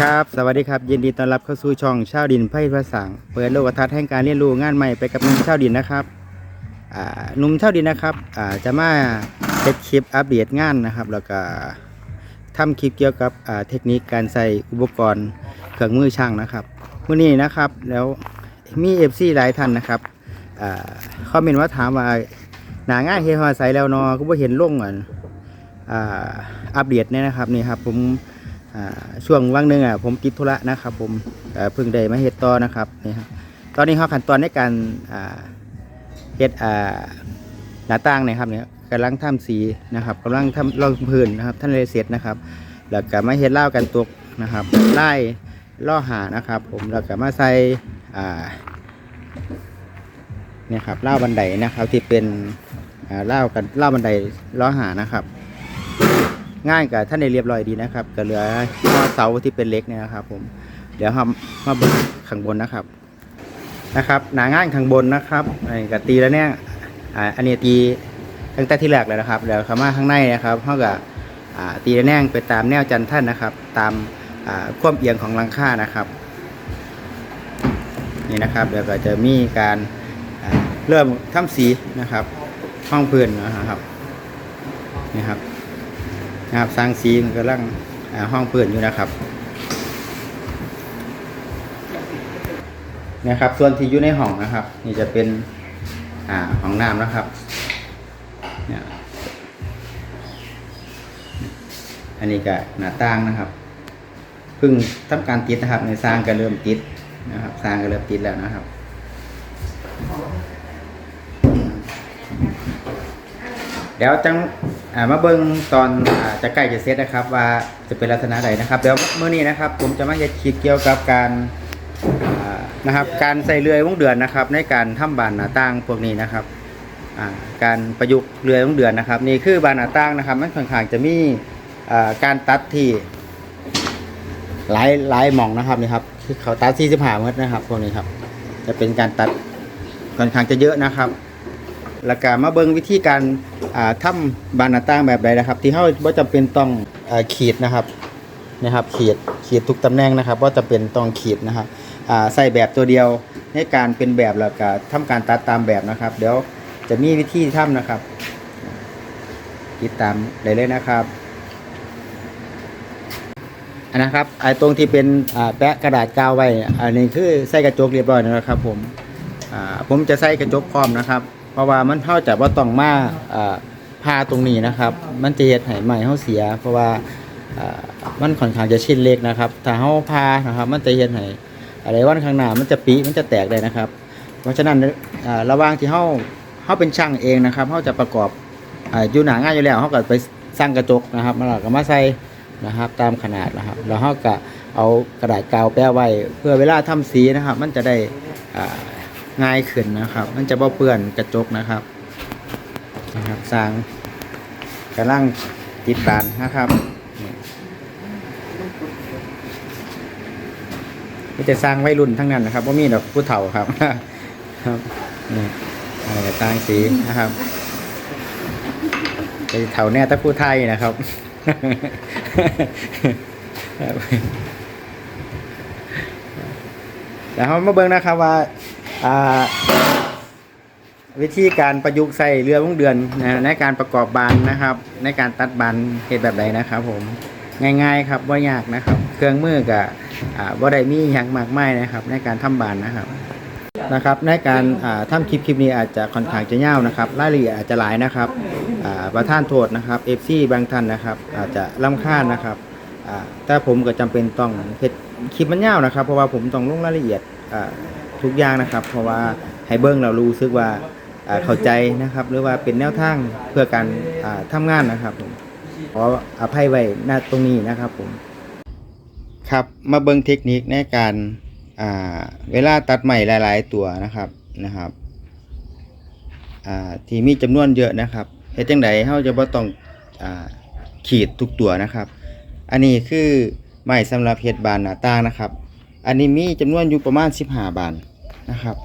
ครับสวัสดีครับยินดีต้อนรับเข้าสู่ช่องชาวดินไพ่ภาษาเปิดโลกทัศน์แห่งการเรียนรู้งานใหม่ไปกับนุ่มชาวดินนะครับอ่าหนุ่มชาวดินนะครับอ่าจะมาเซ็ตคลิปอัปเดตงานนะครับ แล้วก็ทำคลิปเกี่ยวกับเทคนิคการใส่อุปกรณ์เครื่องมือช่างนะครับมื่อนี้นะครับแล้วมีเอฟซีหลายท่านนะครับอ่าคอมเมนต์ว่าถามว่าหนาง่านเฮฮอใส่แล้วเนอก็บ่เห็นลงอะอ่าอัปเดตเนี่ยนะครับนี่ครับผม ช่วงว่างหนึงอะผมติดธุระนะครับผมเพิ่งได้มาเฮ็ดต่อนะครับนี่ครับตอนนี้เขาขั้นตอนในการเฮ็ดอ่าหน้าต่างนี่ยครับเนี่ยกำลังทำสีนะครับกำลังทำรองพื้นนะครับท่านเลยเสร็จนะครับ แล้วก็มาเฮ็ดเล่ากันตกนะครับไล่ล่อหานะครับ ผมแล้วก็มาใส่เนี่ยครับเล่าบันไดนะครับที่เป็นเล่ากันเล่าบันไดล้อหานะครับ ง่ายกับท่านในเรียบร้อยดีนะครับก็เหลือข้อเสาที่เป็นเล็กเนี่ยนะครับผมเดี๋ยวครับมาเบนข้างบนนะครับนะครับ หนาง่ายข้างบนนะครับอันนี้ก็ตีแล้วเนี่ยอ่าอันนี้ตีตั้งแต่ที่แรกเลยนะครับเดี๋ยวข้ามาข้างในนะครับเท่ากับอ่าตีแล้วแน่งไปตามแนวจันท่านนะครับ ตามอ่าความเอียงของลังค่านะครับนี่นะครับเดี๋ยวก็จะมีการเริ่มทำสีนะครับห้องพื้นนะครับนี่ครับ นะครับสร้างสีมกำลังอ่าห้องเปื่อนอยู่นะครับนะครับ ส่วนที่อยู่ในห้องนะครับ นี่จะเป็นอ่าห้องน้ำนะครับเนี่ยอันนี้ก็หน้าต่างนะครับเพิ่งทำการติดนะครับ ในสร้างก็เริ่มติดนะครับสร้างก็เริ่มติดแล้วนะครับเดี๋ยวจัง อ่ามาเบิ่งตอนอ่าจะใกล้จะเสร็จนะครับ ว่าจะเป็นลักษณะใดนะครับเดี๋ยวเมื่อนี้นะครับ ผมจะมาเฮ็ดคลิปเกี่ยวกับการอ่านะครับ การใส่เรือยวงเดือนนะครับ ในการทำบานหน้าต่างพวกนี้นะครับอ่าการประยุกต์เรือยวงเดือนนะครับ นี่คือบานหน้าต่างนะครับ มันค่อนข้างจะมีอ่าการตัดที่หลายหลายหม่องนะครับนี่ครับคือเขาตัด45เมตรนะครับพวกนี้ครับ จะเป็นการตัดค่อนข้างจะเยอะนะครับ แล้วก็มาเบิ่งวิธีการอ่าทำบานหน้าต่างแบบใดนะครับ ที่เฮาบ่จำเป็นต้องอ่าขีดนะครับนะครับขีดขีดทุกตำแหน่งนะครับบ่จำเป็นต้องขีดนะครับอ่าใส่แบบตัวเดียวในการเป็นแบบแล้วก็ทำการตัดตามแบบนะครับ เดี๋ยวจะมีวิธีทำนะครับติดตามได้เลยนะครับอันนะครับไอ้ตรงที่เป็นแปะกระดาษกาวไว้อันนี้คือใส่กระจกเรียบร้อยนะครับ ผมผมจะใส่กระจกพร้อมนะครับ เพราะว่ามันเท่าจากว่าต้องมาอ่าพาตรงนี้นะครับ มันจะเฮ็ดให้ไหม้เฮาเสีย เพราะว่ามันค่อนข้างจะชิ้นเล็กนะครับ ถ้าเฮาพานะครับ มันจะเฮ็ดให้อะไรวันข้างหน้ามันจะปีมันจะแตกได้นะครับ เพราะฉะนั้นระว่างที่เฮาเฮาเป็นช่างเองนะครับเฮาจะประกอบอยู่หน้าง่านอยู่แล้วเฮาก็ไปสร้างกระจกนะครับมาแล้วก็มาใส่นะครับ ตามขนาดนะครับแล้วเฮาก็เอากระดาษกาวแปะไว้ เพื่อเวลาทำสีนะครับ มันจะได้อ่า ง่ายขึ้นนะครับ มันจะบ่เปื้อนกระจกนะครับนะครับสร้างกำลังติดบานนะครับนี่ก็จะสร้างไว้รุ่นทั้งนั้นนะครับว่ามีดอกผู้เฒ่าครับครับนี่อะไรก็สร้างสีนะครับจะเฒ่าแน่ต่ผู้ไทยนะครับแล้วเรามาเบิ่งนะครับว่า วิธีการประยุกต์ใส่เรือวงเดือนนะในการประกอบบานนะครับ ในการตัดบานเหตุแบบใดนะครับ ผมง่าย ๆ ครับว่ายากนะครับ เครื่องมือกับอ่าได้มีอย่างมากมายนะครับ ในการทำบานนะครับนะครับ ในการอ่าทำคลิปคลิปนี้อาจจะค่อนข้างจะยาวนะครับรายละเอียดอาจจะหลายนะครับอ่าประท่านโทษนะครับเอฟซีบางท่านนะครับ อาจจะลำคาญนะครับแต่ผมก็จำเป็นต้องเฮ็ดคลิปมันยาวนะครับ เพราะว่าผมต้องลงรายละเอียดอ่า ทุกอย่างนะครับ เพราะว่าให้เบิ้งเรารู้สึกว่าเข้าใจนะครับ หรือว่าเป็นแนวทางเพื่อการอ่างานนะครับผมขออภัยไว้ณตรงนี้นะครับผมครับมาเบิ้งเทคนิคในการเวลาตัดใหม่หลาย ๆ ตัวนะครับนะครับที่มีจำนวนเยอะนะครับเฮ็ดจังไดเฮาจะบ่ต้องอขีดทุกตัวนะครับ อันนี้คือไม้สำหรับเฮ็ดบานหน้าต่างนะครับ อันนี้มีจำนวนอยู่ประมาณ 15 บาน นะครับ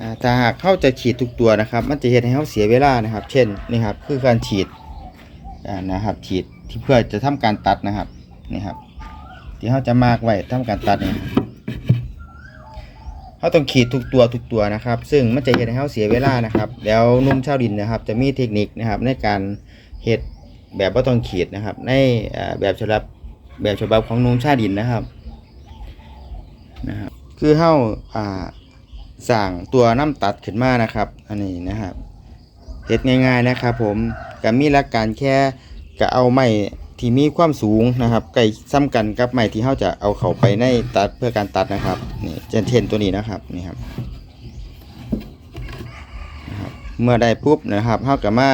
อ่หากเข้าจะฉีดทุกตัวนะครับ มันจะเฮ็ดให้เขาเสียเวลานะครับ เช่นนี่ครับคือการฉีดนะครับฉีดที่เพื่อจะทำการตัดนะครับนี่ครับ ที่เขาจะมากไว้ทำการตัดเนี่ยเขาต้องขีดทุกตัวทุกตัวนะครับ ซึ่งมันจะเฮ็ดให้เขาเสียเวลานะครับ แล้วนุ่มชาวดินนะครับ จะมีเทคนิคนะครับ ในการเฮ็ดแบบว่าต้องขีดนะครับ ในแบบฉบับแบบฉบับของนุ่มชาวดินนะครับ คือเขาอ่าสั่งตัวน้ำตัดขึ้นมานะครับ อันนี้นะครับเฮ็ดง่ายๆนะครับ ผมก็มีหลักการแค่ก็เอาไม้ที่มีความสูงนะครับใกล้ซ้ำกันกับไม้ที่เฮาจะเอาเข้าไปในตัดเพื่อการตัดนะครับนี่เช่นเช่นตัวนี้นะครับนี่ครับเมื่อได้ปุ๊บนะครับเฮาก็มา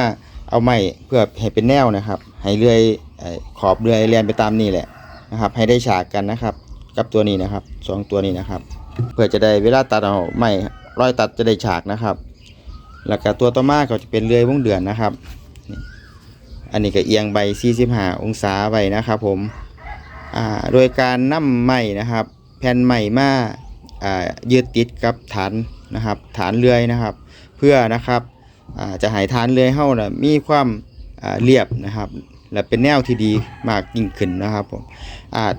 เอาไม้เพื่อให้เป็นแนวนะครับ ให้เลื่อยขอบเลื่อยเลียนไปตามนี่แหละนะครับ ให้ได้ฉากกันนะครับ กับตัวนี้นะครับสองตัวนี้นะครับ เพื่อจะได้เวลาตัดเอาไม้รอยตัดจะได้ฉากนะครับแล้วก็ตัวต่อมาก็จะเป็นเลื่อยวงเดือนนะครับ อันนี้ก็เอียงใบ 45 องศาไว้นะครับผมโดยการนำไม้นะครับ แผ่นไม้มาายึดติดกับฐานนะครับฐานเลื่อยนะครับ เพื่อนะครับจะให้ฐานเลื่อยเฮานะมีความาเรียบนะครับ และเป็นแนวที่ดีมากยิ่งขึ้นนะครับผม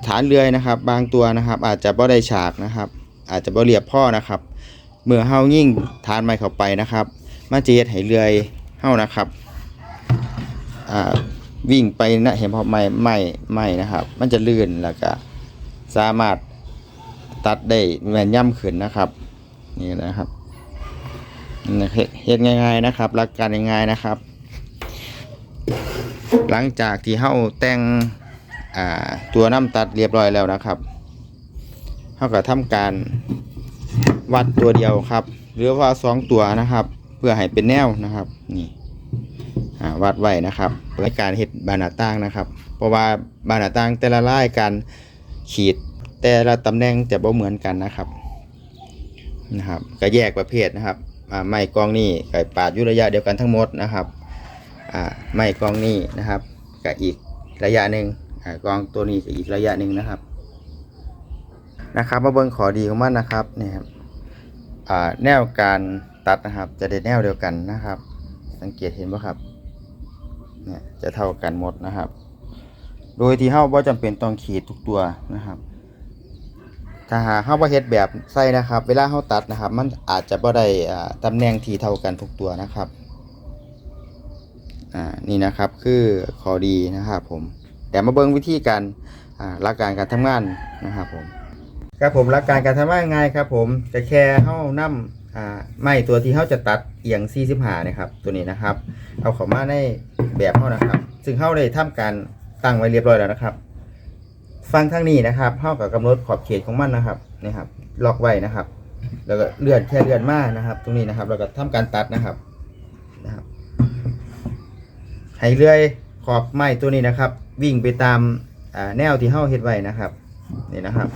ฐานเลื่อยนะครับ บางตัวนะครับอาจจะบ่ได้ฉากนะครับ อาจจะบ่เรียบพ่อนะครับ เมื่อเฮายิ่งฐานไม้เข้าไปนะครับ มันจะเฮ็ดให้เลื่อยเฮานะครับอ่าวิ่งไปนะเห็นพอไม่ไม่ไม่นะครับ มันจะลื่นแล้วก็สามารถตัดได้แม่นย่ำขึ้นนะครับนี่นะครับเฮ็ดง่ายๆนะครับหลักการง่ายๆนะครับ หลังจากที่เฮาแต่งตัวน้ำตัดเรียบร้อยแล้วนะครับ เฮาก็ทำการวัดตัวเดียวครับ หรือว่าสองตัวนะครับ เพื่อให้เป็นแนวนะครับนี่วัดไว้นะครับในการเฮ็ดบานาตั้งนะครับ เพราะว่าบานาตั้งแต่ละลายการขีดแต่ละตำแหน่งจะบ่เหมือนกันนะครับนะครับ ก็แยกประเภทนะครับไม้กองนี่กับปาดยุระยะเดียวกันทั้งหมดนะครับไม้กองนี่นะครับกับอีกระยะหนึ่งกองตัวนี้กับอีกระยะหนึ่งนะครับ นะครับ มาเบิ่งขอดีของมันนะครับนี่ครับแนวการตัดนะครับ จะได้แนวเดียวกันนะครับ สังเกตเห็นป่ะครับเนี่ยจะเท่ากันหมดนะครับ โดยที่เฮาบ่จำเป็นต้องขีดทุกตัวนะครับถ้าหากเฮาบ่เฮ็ดแบบใส่นะครับ เวลาเฮาตัดนะครับ มันอาจจะบ่ได้อ่าตำแหน่งที่เท่ากันทุกตัวนะครับอ่านี่นะครับคือข้อดีนะครับผมแต่มาเบิ่งวิธีการอ่าหลักการการทำงานนะครับผม ครับผมหลักการการทำงาง่ายครับผมจะแค่เฮ้านํอ่าไม้ตัวที่เฮาจะตัดเอียง45นะครับ ตัวนี้นะครับ เอาเข้ามาในแบบเฮานะครับ ซึ่งเฮาได้ทำการตั้งไว้เรียบร้อยแล้วนะครับ ฟังทางนี้นะครับเฮากับกำหนดขอบเขตของมันนะครับนี่ครับล็อกไว้นะครับ แล้วก็เลื่อนแค่เลื่อนมานะครับ ตรงนี้นะครับแล้วก็ทำการตัดนะครับนะครับให้เลื่อยขอบไม้ตัวนี้นะครับ วิ่งไปตามแนวที่เฮาเฮ็ดไว้นะครับนี่นะครับ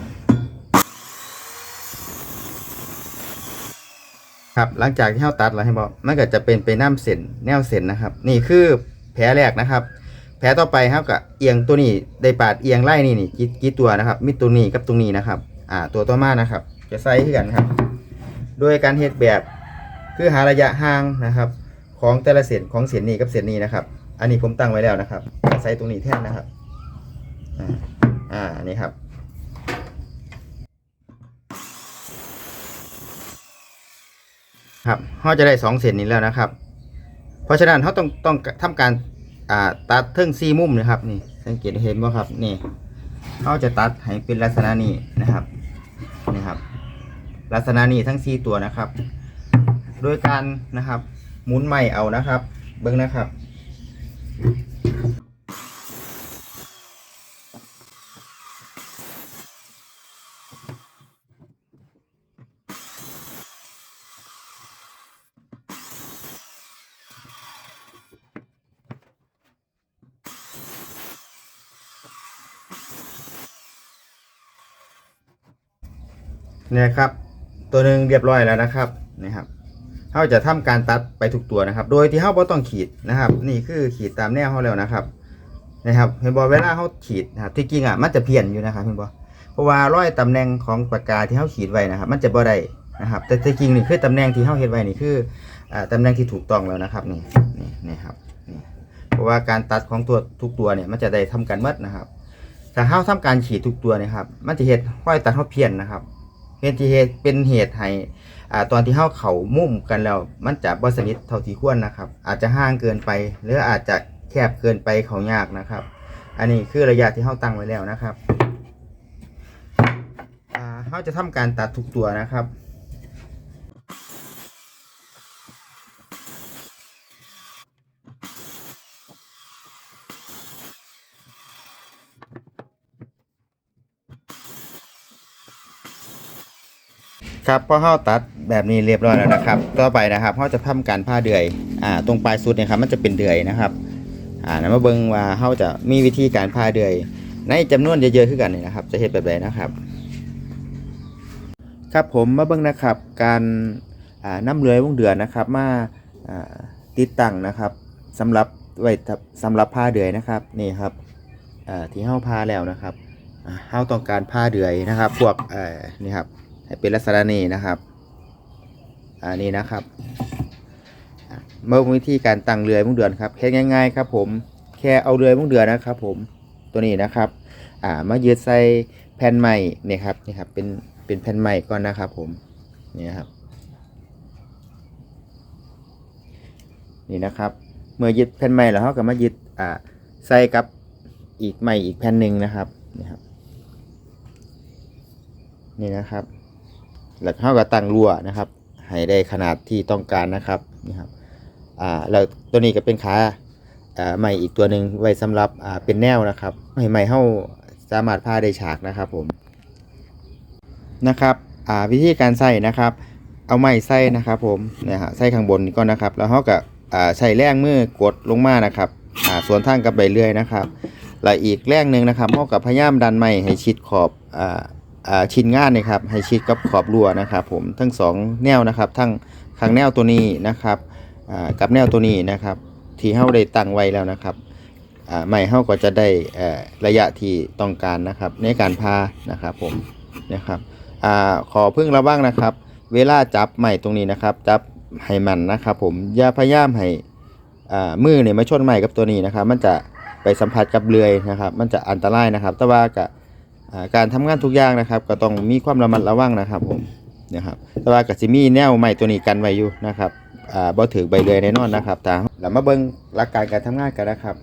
ครับ หลังจากที่เราตัดแล้วให้บอกมันก็จะเป็นไปน้ำเส้นแนวเส้นนะครับ นี่คือแผลแรกนะครับ แผลต่อไปครับกับเอียงตัวนี้ได้ปาดเอียงไล่นี่นี่กี่กี่ตัวนะครับ มีตัวนี้กับตรงนี้นะครับ อ่า ตัวต่อมานะครับ จะใส่ขึ้นกันครับ โดยการเฮ็ดแบบคือหาระยะห่างนะครับ ของแต่ละเส้นของเส้นนี้กับเส้นนี้นะครับ อันนี้ผมตั้งไว้แล้วนะครับใส่ตรงนี้แท่นนะครับ อ่า อ่าอันนี้ครับ ครับเขาจะได้สองเส้นนี้แล้วนะครับ เพราะฉะนั้นเขาต้องต้องทำการอ่าตัดเทิงซีมุมนะครับนี่สังเกตเห็นว่าครับนี่เขาจะตัดให้เป็นลักษณะนี้นะครับนี่ครับ ลักษณะนี้ทั้งสี่ตัวนะครับ โดยการนะครับหมุนใหม่เอานะครับ เบิ้งนะครับ นี่ยครับ ตัวหนึ่งเรียบร้อยแล้วนะครับนี่ครับเขาจะทำการตัดไปทุกตัวนะครับ โดยที่เขาบ่ต้องขีดนะครับ นี่คือขีดตามแนวเขาแล้วนะครับนะครับเห็นบอเวลาเขาขีดนะครับที่จริงอะมันจะเพี้ยนอยู่นะครับเห็นบอเพราะว่าร้อยตำแหน่งของปากกาที่เขาขีดไว้นะครับ มันจะบ่ได้นะครับ แต่ที่จริงนี่คือตำแหน่งที่เขาเฮ็ดไว้นี่คืออ่าตำแหน่งที่ถูกต้องแล้วนะครับนี่นี่นี่ครับนี่เพราะว่าการตัดของตัวทุกตัวเนี่ยมันจะได้ทำกันหมดนะครับถ้าเฮาทำการฉีดทุกตัวเนี่ยครับ มันจะเฮ็ดห้อยตัดเฮาเพี้ยนนะครับ เฮ็ดที่เฮ็ดเป็นเหตุให้อ่าตอนที่เฮาเข่ามุ่มกันแล้ว มันจะบ่สนิทเท่าที่ควรนะครับ อาจจะห่างเกินไป หรืออาจจะแคบเกินไปเขายากนะครับ อันนี้คือระยะที่เฮาตั้งไว้แล้วนะครับอ่าเฮาจะทำการตัดทุกตัวนะครับ ครับพอเฮาตัดแบบนี้เรียบร้อยแล้วนะครับ ต่อไปนะครับเฮาจะทำการผ้าเดือยอ่าตรงปลายสุดเนี่ยครับมันจะเป็นเดือยนะครับอ่านะมาเบิ่งว่าเฮาจะมีวิธีการผ้าเดือย ในจำนวนเยอะๆขึ้นกันนี่นะครับ จะเฮ็ดแบบใดนะครับ ครับผมมาเบิ่งนะครับ การอ่าน้ำเลื้อยวงเดือนนะครับ มาอ่าติดตั้งนะครับสำหรับไว้สำหรับผ้าเดือยนะครับนี่ครับอ่าที่เฮาผ้าแล้วนะครับอ่าเฮาต้องการผ้าเดือยนะครับ พวกเอ่อนี่ครับ ให้เป็นลักษณะนี้นะครับอันนี้นะครับเมื่อวิธีการตั้งเรือยมุ้งเดือนครับแค่ง่ายๆครับผมแค่เอาเรือยมุ้งเดือนนะครับ ผมตัวนี้นะครับอ่ามายึดใส่แผ่นใหม่เนี่ยครับนี่ครับเป็นเป็นแผ่นใหม่ก่อนนะครับ ผมนี่ครับนี่นะครับ เมื่อยึดแผ่นใหม่แล้วเขาก็มายึดอ่าใส่กับอีกใหม่อีกแผ่นหนึ่งนะครับนี่ครับนี่นะครับ แล้วเขาก็ตั้งรั่วนะครับให้ได้ขนาดที่ต้องการนะครับนี่ครับอ่าแล้วตัวนี้ก็เป็นขาอ่าใหม่อีกตัวหนึ่งไว้สำหรับอ่าเป็นแนวนะครับให้ใหม่เข้าสามารถพาได้ฉากนะครับผมนะครับอ่าวิธีการใส่นะครับเอาไม้ใส่นะครับผมนี่ยฮะใส่ข้างบนนี่ก่อนนะครับ แล้วเขาก็อ่าใช้แรงมือกดลงมานะครับอ่าสวนทางกับใบเลื่อยนะครับ แล้วอีกแรงหนึ่งนะครับเขากับพยายามดันไม้ให้ชิดขอบอ่า ชิ้นงานนี่ครับให้ชิดกับขอบรั้วนะครับ ผมทั้งสองแนวนะครับ ทั้งข้างแนวตัวนี้นะครับกับแนวตัวนี้นะครับ ที่เฮาได้ตั้งไว้แล้วนะครับใหม่เฮาก็จะได้ระยะที่ต้องการนะครับ ในการพานะครับผมนะครับอขอพึ่งระวังนะครับ เวลาจับใหม่ตรงนี้นะครับ จับให้มันนะครับ ผมอย่าพยายามให้มือเนี่ยมาชนใหม่กับตัวนี้นะครับ มันจะไปสัมผัสกับเลื่อยนะครับ มันจะอันตรายนะครับ แต่ว่าก็อ่า การทำงานทุกอย่างนะครับ ก็ต้องมีความระมัดระวังนะครับผมนะครับแต่ว่าก็สิมีแนวใหม่ตัวนี้กันไว้อยู่นะครับอ่าบ่ถือใบเลยแน่นอนนะครับตาแล้วมาเบิ้งหลักการการทำงานกันนะครับ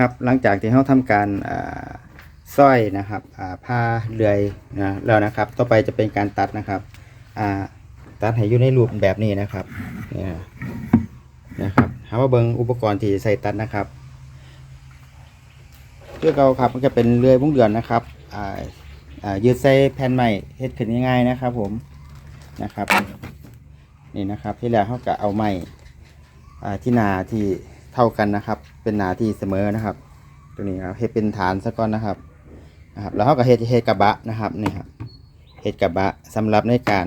ครับหลังจากที่เราทำการสร้อยนะครับผ้าเลื่อยนะแล้วนะครับ ต่อไปจะเป็นการตัดนะครับตัดให้อยู่ในรูปแบบนี้นะครับนี่นะครับหาว่าเบิงอุปกรณ์ที่ใส่ตัดนะครับเพื่อเราครับมันจะเป็นเลื่อยมุ้งเดือนนะครับยืดใส่แผ่นใหม่เฮ็ดขึ้นง่ายๆนะครับ ผมนะครับ นี่นะครับที่แล้วเขาก็เอาไม้อ่ที่นาที่ ท่ากันนะครับ เป็นหนาที่เสมอนะครับ ตัวนี้ครับเฮ็ดเป็นฐานซะก่อนนะครับนะครับ แล้วเขาก็เฮ็ดเฮ็ดกระบะนะครับนี่ครับเฮ็ดกระบะสำหรับในการ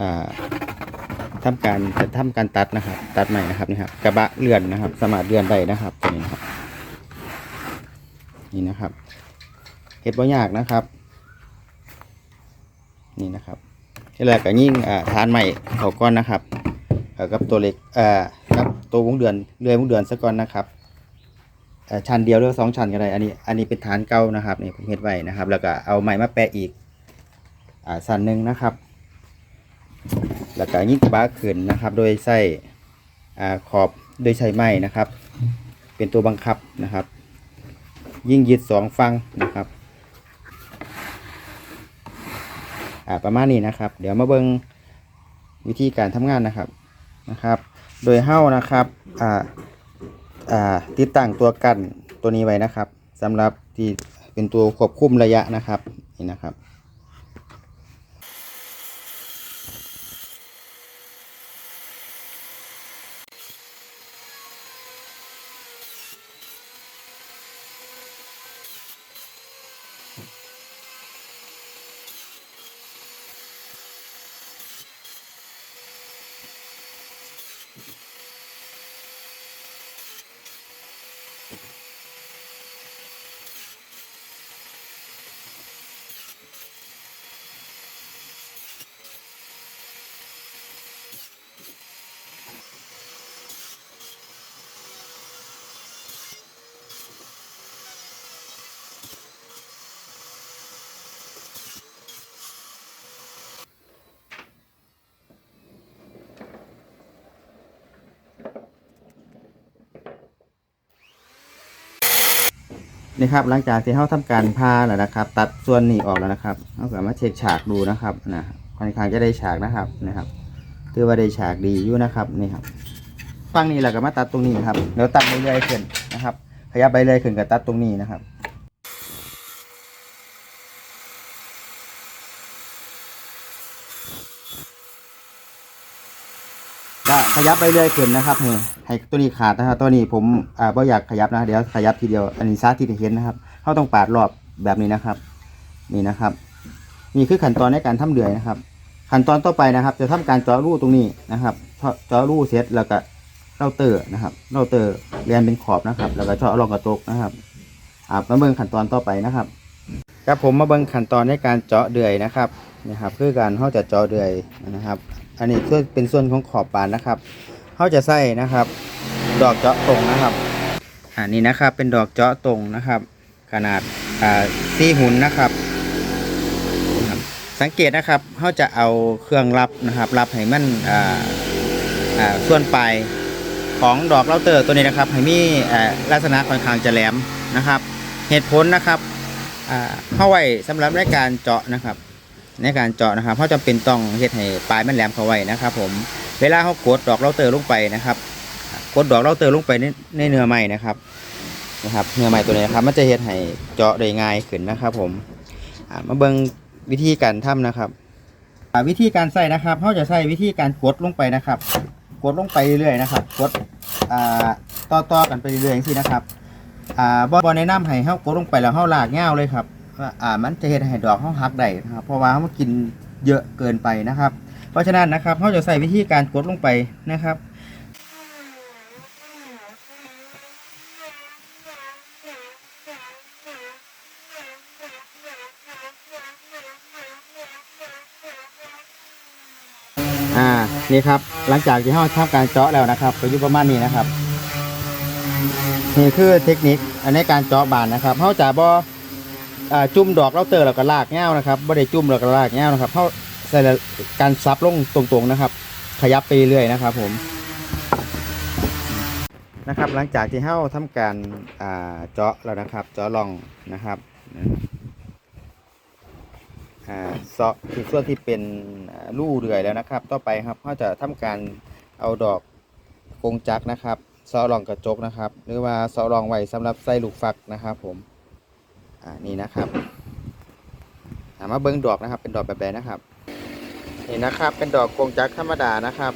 อ่าทำการจะทำการตัดนะครับ ตัดใหม่นะครับนี่ครับกระบะเลื่อนนะครับ สามารถเลื่อนได้นะครับตัวนี้ครับนี่นะครับเฮ็ดบ่ยากนะครับ นี่นะครับที่แรกก็ยิ่งอ่านใหม่เขาก้อนนะครับกับตัวเล็กอ่อกับ ตัววงเดือนเรือยวงเดือนซะก่อนนะครับชั้นเดียวหรือสองชั้นก็ได้ อันนี้ อันนี้เป็นฐานเก่านะครับนี่ผมเฮ็ดไว้นะครับ แล้วก็เอาไม้มาแปะอีกอ่าชั้นหนึ่งนะครับ แล้วก็ยิ่งกระบะขึ้นนะครับ โดยใส่อ่าขอบโดยใช้ไม้นะครับ เป็นตัวบังคับนะครับ ยิ่งยึดสองฟังนะครับอ่าประมาณนี้นะครับ เดี๋ยวมาเบิ่งวิธีการทำงานนะครับนะครับ โดยเฮ้านะครับอ่าอ่าติดตั้งตัวกันตัวนี้ไว้นะครับสำหรับที่เป็นตัวควบคุมระยะนะครับนี่นะครับ นี่ครับหลังจากที่เขาทำการพาแล้วนะครับ ตัดส่วนนี้ออกแล้วนะครับเขาก็มาเช็คฉากดูนะครับนะค่อนข้างจะได้ฉากนะครับนะครับถือว่าได้ฉากดีอยู่นะครับนี่ครับฟังนี้แล้วก็มาตัดตรงนี้ครับเดี๋ยวตัดไปเรื่อยขึ้นนะครับ ขยับไปเรื่อยขึ้นกับตัดตรงนี้นะครับ ก็ขยับไปเรื่อยขึ้นนะครับให้ตัวนี้ขาดนะครับตัวนี้ผมอ่าบ่อยากขยับนะเดี๋ยวขยับทีเดียวอันนี้ซาที่เห็นนะครับเขาต้องปาดรอบแบบนี้นะครับ นี่นะครับ นี่คือขั้นตอนในการทำเดือยนะครับ ขั้นตอนต่อไปนะครับ จะทำการเจาะรูตรงนี้นะครับเจาะเจาะรูเสร็จแล้วก็เล่าเตอร์นะครับเล่าเตอร์เรียนเป็นขอบนะครับ แล้วก็เจาะรองกระจกนะครับอ่ามาเบิ่งขั้นตอนต่อไปนะครับครับผมมาเบิ่งขั้นตอนในการเจาะเดือยนะครับนะครับ คือการเขาจะเจาะเดือยนะครับ อันนี้ส่วนเป็นส่วนของขอบบานนะครับเขาจะใส่นะครับ ดอกเจาะตรงนะครับอันนี้นะครับเป็นดอกเจาะตรงนะครับ ขนาดอ่าซี่หุ่นนะครับ สังเกตนะครับเขาจะเอาเครื่องรับนะครับ รับให้มันอ่าอ่าส่วนปลายของดอกเราเตอร์ตัวนี้นะครับให้มีลักษณะค่อนข้างจะแหลมนะครับ เหตุผลนะครับเข้าไว้สำหรับในการเจาะนะครับ ในการเจาะนะครับเขาจำเป็นต้องเฮ็ดให้ปลายมันแหลมเข้าไว้นะครับ ผมเวลาเขากดดอกเราเตอร์ลงไปนะครับกดดอกเราเตอร์ลงไปในในเนื้อไม้นะครับนะครับเนื้อไม้ตัวนี้นะครับ มันจะเฮ็ดให้เจาะได้ง่ายขึ้นนะครับ ผมมาเบิ่งวิธีการทำนะครับวิธีการใส่นะครับเขาจะใส่วิธีการกดลงไปนะครับ กดลงไปเรื่อยๆนะครับ กดอ่าต่อๆกันไปเรื่อยๆอย่างนี้นะครับอ่าบ่บ่แนะนำให้เฮากดลงไปแล้วเฮาลากเงาเลยครับ อ่ามันจะเฮ็ดให้ดอกเฮาหักได้นะครับเพราะว่าเฮากินเยอะเกินไปนะครับ เพราะฉะนั้นนะครับเฮาจะใส่วิธีการกดลงไปนะครับอ่านี่ครับหลังจากที่เราทำการเจาะแล้วนะครับก็อยู่ประมาณนี้นะครับ นี่คือเทคนิคในการเจาะบานนะครับเขาจะบ่อาจุ่มดอกเราเตอร์แล้วก็ลากเงานะครับบ่ได้จุ่มแล้วก็ลากเงานะครับเขาใส่การซับลงตรงๆนะครับ ขยับไปเรื่อยนะครับ ผมนะครับ หลังจากที่เราทำการอ่าเจาะแล้วนะครับ เจาะร่องนะครับอ่าเซาะที่ส่วนที่เป็นรูเดือยแล้วนะครับ ต่อไปครับเขาจะทำการเอาดอกกงจักนะครับเซาะรองกระจกนะครับ หรือว่าเซาะรองไว้สำหรับใส่ลูกฟักนะครับ ผม อ่านี่นะครับอ่ามารถเบิ้งดอกนะครับ เป็นดอกแบบใดนะครับนี่นะครับ เป็นดอกกงจักธรรมดานะครับ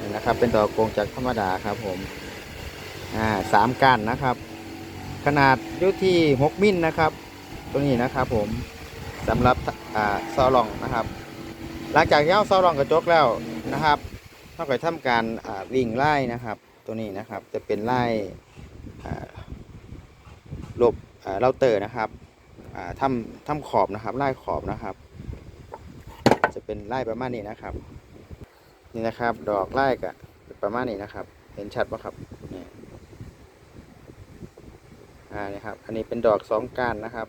นี่นะครับ เป็นดอกกงจักธรรมดาครับผมอ่าสามก้านนะครับ ขนาดอยู่ที่หกมิลนะครับ ตัวนี้นะครับผมสำหรับอ่าซอลองนะครับ หลังจากที่เอาซอลองกระจกแล้วนะครับเท่ากับทำการอ่าวิ่งไล่นะครับ ตัวนี้นะครับจะเป็นไล่อ่าลบ เราเตอร์นะครับอ่าทำทำขอบนะครับไล่ขอบนะครับ จะเป็นไล่ประมาณนี้นะครับ นี่นะครับ ดอกไล่กะประมาณนี้นะครับ เห็นชัดปะครับนี่อ่านี่ครับ อันนี้เป็นดอกสองก้านนะครับ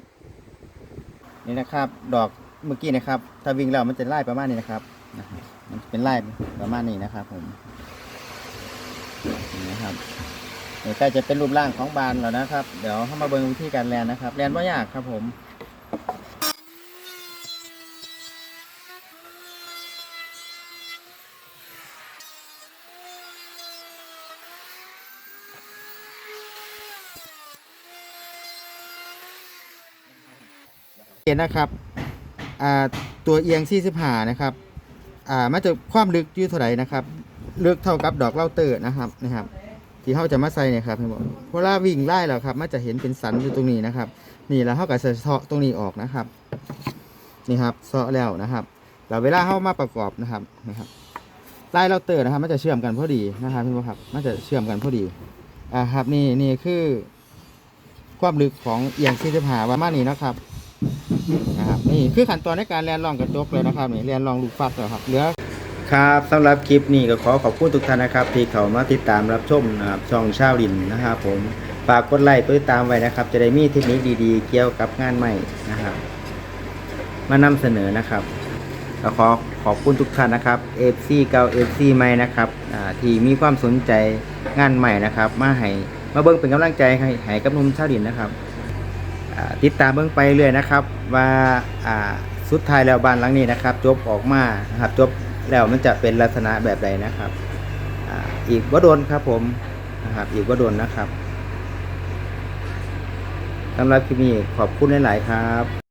นี่นะครับดอกเมื่อกี้นะครับ ถ้าวิ่งแล้วมันจะไล่ประมาณนี้นะครับมันเป็นไล่ประมาณนี้นะครับ ผมนี่นะครับ นี่ใกล้จะเป็นรูปร่างของบานแล้วนะครับ เดี๋ยวเข้ามาเบิ่งวิธีการแลนนะครับแลนว่ายากครับผมเห็นนะครับตัวเอียง 45 นะครับ อ่ามาจากความลึกอยู่เท่าไหร่นะครับ ลึกเท่ากับดอกเล่าเตอร์นะครับนะครับ ที่เขาจะมาใส่เนี่ยครับเห็นบอกเวลาวิ่งไล่แล้วครับ มันจะเห็นเป็นสันอยู่ตรงนี้นะครับ นี่แล้วเขาก็จะเซาะตรงนี้ออกนะครับ นี่ครับเซาะแล้วนะครับแล้วเวลาเขามาประกอบนะครับนะครับไล่เล่าเตอร์นะครับ มันจะเชื่อมกันพอดีนะครับเห็นไหมครับ มันจะเชื่อมกันพอดีอ่าครับ นี่นี่คือความลึกของเอียง45ประหาว่ามานี้นะครับนะครับ นี่คือขั้นตอนในการเรียนรองกระจกเลยนะครับนี่เรียนรองลูกฟักแล้วครับเหลือ ครับสำหรับคลิปนี้ก็ขอขอบคุณทุกท่านนะครับ ที่เข้ามาติดตามรับชมนะครับช่องชาวลินนะครับผมฝากกดไลค์กดติดตามไว้นะครับ จะได้มีเทคนิคดีๆ เกี่ยวกับงานใหม่นะครับ มานำเสนอนะครับก็ขอขอบคุณทุกท่านนะครับ FC เก่า FC ใหม่นะครับที่มีความสนใจงานใหม่นะครับ มาให้มาเบิ่งเป็นกำลังใจให้ให้กับนุ่มชาวลินนะครับติดตามเบิ่งไปเรื่อยนะครับว่าอ่าสุดท้ายแล้วบ้านหลังนี้นะครับ จบออกมานะครับจบ แล้วมันจะเป็นลักษณะแบบใดนะครับออีกวัดโดนครับผมนะครับ อีกวัดโดนนะครับสำหรับคลิปนี้ขอบคุณหลาย ๆ ครับ